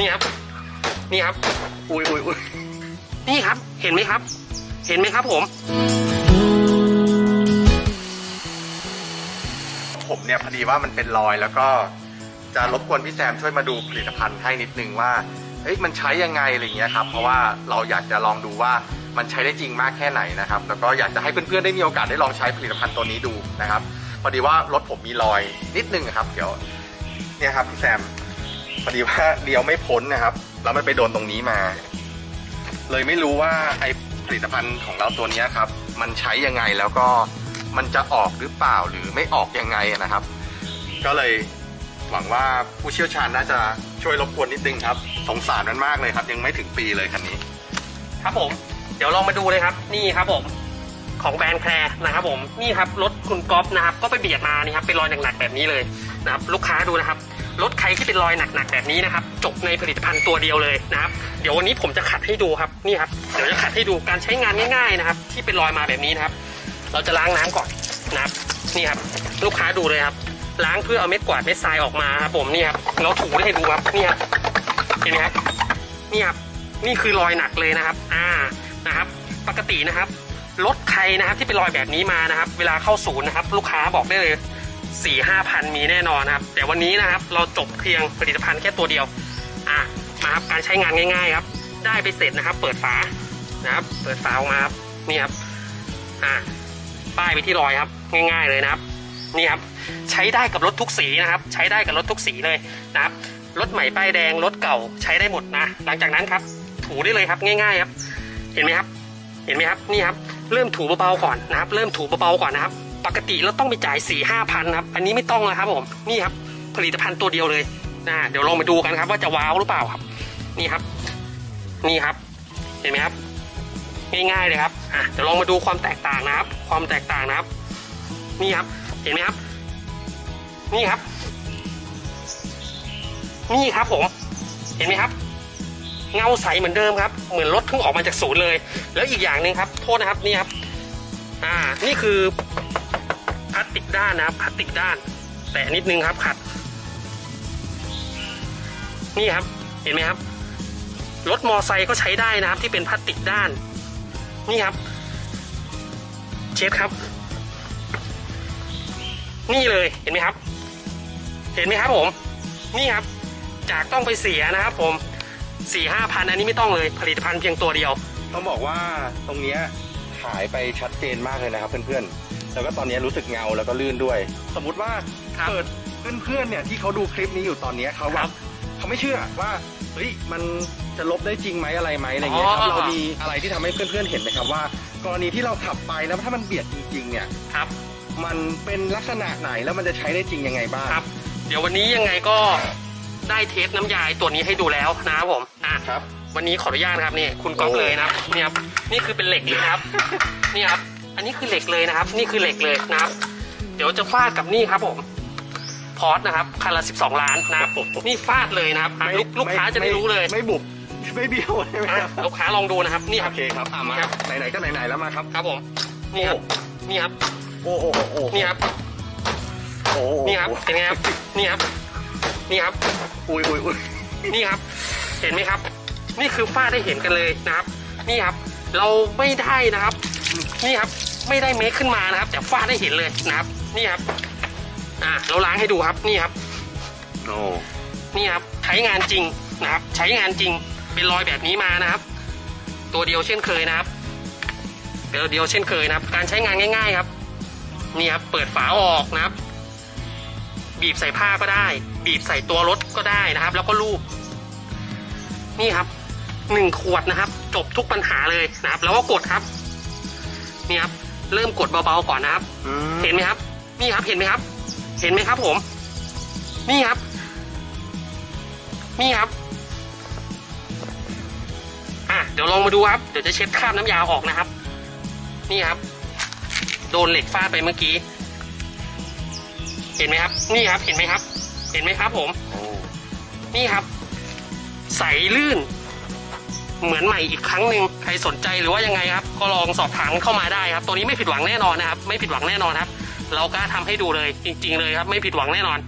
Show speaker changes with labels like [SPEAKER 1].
[SPEAKER 1] นี่ครับ นี่ครับ
[SPEAKER 2] อุ้ยอุ้ยอุ้ย
[SPEAKER 1] นี่ครับ เห็นไหมครับ เห็นไหมครับผม
[SPEAKER 2] ผมเนี่ยพอดีว่ามันเป็นรอยแล้วก็จะรบกวนพี่แซมช่วยมาดูผลิตภัณฑ์ให้นิดนึงว่าเฮ้ยมันใช้ยังไงอะไรเงี้ยครับ เพราะว่าเราอยากจะลองดูว่ามันใช้ได้จริงมากแค่ไหนนะครับ แล้วก็อยากจะให้เพื่อนๆได้มีโอกาสได้ลองใช้ผลิตภัณฑ์ตัวนี้ดูนะครับ พอดีว่ารถผมมีรอยนิดนึงครับ เดี๋ยวเนี่ยครับพี่แซม พอดีว่าเลี้ยวไม่พ้นนะครับ แล้วมันไปโดนตรงนี้มา เลยไม่รู้ว่าไอผลิตภัณฑ์ของเราตัวนี้ครับ มันใช้ยังไงแล้วก็มันจะออกหรือเปล่าหรือไม่ออกยังไงนะครับ ก็เลยหวังว่าผู้เชี่ยวชาญน่าจะช่วยรบกวนนิดนึงครับ สงสารมันมากเลยครับ ยังไม่ถึงปีเลยคันนี้
[SPEAKER 1] ครับผม เดี๋ยวลองมาดูเลยครับ นี่ครับผม ของแบรนด์แคร์นะครับ ผมนี่ครับรถคุณก๊อฟนะครับ ก็ไปเบียดมานี่ครับเป็นรอยหนักๆแบบนี้เลยนะครับ ลูกค้าดูนะครับ รถใครที่เป็นรอยหนักๆแบบนี้นะครับ จบในผลิตภัณฑ์ตัวเดียวเลยนะครับ เดี๋ยววันนี้ผมจะขัดให้ดูครับนี่ครับเดี๋ยวจะขัดให้ดูการใช้งานง่ายๆนะครับ ที่เป็นรอยมาแบบนี้นะครับ เราจะล้างน้ำก่อนนะครับนี่ครับ ลูกค้าดูเลยครับ ล้างเพื่อเอาเม็ดกวาดเม็ดทรายออกมาครับผมนี่ครับเราถูให้ดูครับนี่ครับเห็นไหมครับนี่ครับนี่คือรอยหนักเลยนะครับ อ่านะครับ ปกตินะครับรถใครนะครับที่เป็นรอยแบบนี้มานะครับ เวลาเข้าศูนย์นะครับ ลูกค้าบอกได้เลย สี่ห้าพันมีแน่นอนนะครับ แต่วันนี้นะครับเราจบเพียงผลิตภัณฑ์แค่ตัวเดียว อ่ามาครับการใช้งานง่ายๆครับ ได้ไปเสร็จนะครับ เปิดฝานะครับ เปิดฝาออกมาครับนี่ครับอ่าป้ายไปที่รอยครับ ง่าย ๆเลยนะครับนี่ครับใช้ได้กับรถทุกสีนะครับ ใช้ได้กับรถทุกสีเลยนะครับรถใหม่ป้ายแดงรถเก่าใช้ได้หมดนะ หลังจากนั้นครับ ถูได้เลยครับง่าย ๆครับ เห็นไหมครับ เห็นไหมครับนี่ครับ เริ่มถูเบาๆก่อนนะครับ เริ่มถูเบาๆก่อนนะครับ ปกติเราต้องไปจ่ายสี่ห้าพันครับ อันนี้ไม่ต้องนะครับผมนี่ครับ ผลิตภัณฑ์ตัวเดียวเลยนะเดี๋ยวลองมาดูกันครับ ว่าจะว้าวหรือเปล่าครับ นี่ครับ นี่ครับ เห็นไหมครับ ง่ายๆเลยครับอะเดี๋ยวลองมาดูความแตกต่างนะครับ ความแตกต่างนะครับ นี่ครับ เห็นไหมครับ นี่ครับ นี่ครับผมเห็นไหมครับเงาใสเหมือนเดิมครับ เหมือนรถเพิ่งออกมาจากศูนย์เลย แล้วอีกอย่างหนึ่งครับ โทษนะครับนี่ครับ อ่า นี่คือ ลาสติกด้านนะครับพลาสติกด้าน แต่นิดนึงครับขัด นี่ครับ เห็นไหมครับ รถมอไซค์ก็ใช้ได้นะครับ ที่เป็นพลาสติกด้าน นี่ครับ เช็ดครับ นี่เลยเห็นไหมครับ เห็นไหมครับผม นี่ครับ จากต้องไปเสียนะครับ ผมสี่ห้าพันอันนี้ไม่ต้องเลยผลิตภัณฑ์เพียงตัวเดียว
[SPEAKER 2] ต้องบอกว่าตรงเนี้ยายไปชัดเจนมากเลยนะครับเพื่อนๆ แล้วก็ตอนนี้รู้สึกเงาแล้วก็ลื่นด้วย สมมุติว่า
[SPEAKER 1] ครับ
[SPEAKER 2] เกิดเพื่อนๆเนี่ยที่เขาดูคลิปนี้อยู่ตอนเนี้ยเขา
[SPEAKER 1] ค
[SPEAKER 2] แบ
[SPEAKER 1] รั
[SPEAKER 2] บบเขาไม่เชื่อว่าเฮ้ยมันจะลบได้จริงไหมอะไรไหมอะไรเงี้ยครับ
[SPEAKER 1] อ๋อ
[SPEAKER 2] เรามีอะไรที่ทำให้เพื่อนๆเห็นไหมครับว่า กรณีที่เราขับไปแล้วถ้ามันเบียดจริงๆเนี่ย
[SPEAKER 1] ครับ
[SPEAKER 2] มันเป็นลักษณะไหนแล้วมันจะใช้ได้จริงยังไงบ้าง
[SPEAKER 1] ครับ เดี๋ยววันนี้ยังไงก็ได้เทสน้ำยาไอ้ตัวนี้ให้ดูแล้วนะครับผมอะ
[SPEAKER 2] ครับ
[SPEAKER 1] วันนี้ขออนุญาตนะครับนี่คุณก๊อฟ
[SPEAKER 2] โอ้
[SPEAKER 1] เลยนะครับนี่ครับ นี่คือเป็นเหล็กเลยนะครับ นี่ครับ อันนี้คือเหล็กเลยนะครับ นี่คือเหล็กเลยนะครับ เดี๋ยวจะฟาดกับนี่ครับผม พอร์ตนะครับคันละ 12 ล้านนะครับนี่ฟาดเลยนะครับอะลูกลูกค้าจะได้รู้เลย
[SPEAKER 2] ไม่บุบไม่เบี้ยวใช่ไหม
[SPEAKER 1] อะ
[SPEAKER 2] ครับ
[SPEAKER 1] ลูกค้าลองดูนะครับ นี่ค
[SPEAKER 2] โอ
[SPEAKER 1] รับ
[SPEAKER 2] เคครับอะมา
[SPEAKER 1] ครับ
[SPEAKER 2] ไหนๆก็ไหนๆแล้วมาครับ
[SPEAKER 1] ครับผม นี่ครับ นี่ครับ
[SPEAKER 2] โอ้โหโอ้โห
[SPEAKER 1] นี่ครับ
[SPEAKER 2] โอ้โห
[SPEAKER 1] นี่ครับ เป็นไงครับ นี่ครับ นี่ครับ
[SPEAKER 2] อุ้ยอุ้ยอุ้ย
[SPEAKER 1] นี่ครับ เห็นไหมครับ นี่คือฟาดให้เห็นกันเลยนะครับ นี่ครับ เราไม่ได้นะครับ นี่ครับไม่ได้เมคขึ้นมานะครับ แต่ฟาดให้เห็นเลยนะครับ นี่ครับ อ่าเราล้างให้ดูครับนี่ครับ
[SPEAKER 2] โอ้
[SPEAKER 1] นี่ครับใช้งานจริงนะครับ ใช้งานจริงเป็นรอยแบบนี้มานะครับ ตัวเดียวเช่นเคยนะครับเดียวเดียวเช่นเคยนะครับ การใช้งานง่าย ๆครับนี่ครับเปิดฝาออกนะครับ บีบใส่ผ้าก็ได้ บีบใส่ตัวรถก็ได้นะครับ แล้วก็ลูบนี่ครับ หนึ่งขวดนะครับ จบทุกปัญหาเลยนะครับ แล้วก็กดครับนี่ครับ เริ่มกดเบาๆก่อนนะครับ
[SPEAKER 2] อืม
[SPEAKER 1] เห็นไหมครับ นี่ครับเห็นไหมครับ เห็นไหมครับ ผม นี่ครับ นี่ครับอะเดี๋ยวลองมาดูครับ เดี๋ยวจะเช็ดคราบน้ำยาออกนะครับ นี่ครับ โดนเหล็กฟาดไปเมื่อกี้ เห็นไหมครับ นี่ครับ เห็นไหมครับ เห็นไหมครับ ผม
[SPEAKER 2] โอ้
[SPEAKER 1] นี่ครับ ใสลื่น เหมือนใหม่อีกครั้งหนึ่งใครสนใจหรือว่ายังไงครับ ก็ลองสอบถามเข้ามาได้ครับ ตัวนี้ไม่ผิดหวังแน่นอนนะครับ ไม่ผิดหวังแน่นอนครับ เรากล้าทำให้ดูเลยจริง ๆ เลยครับ ไม่ผิดหวังแน่นอน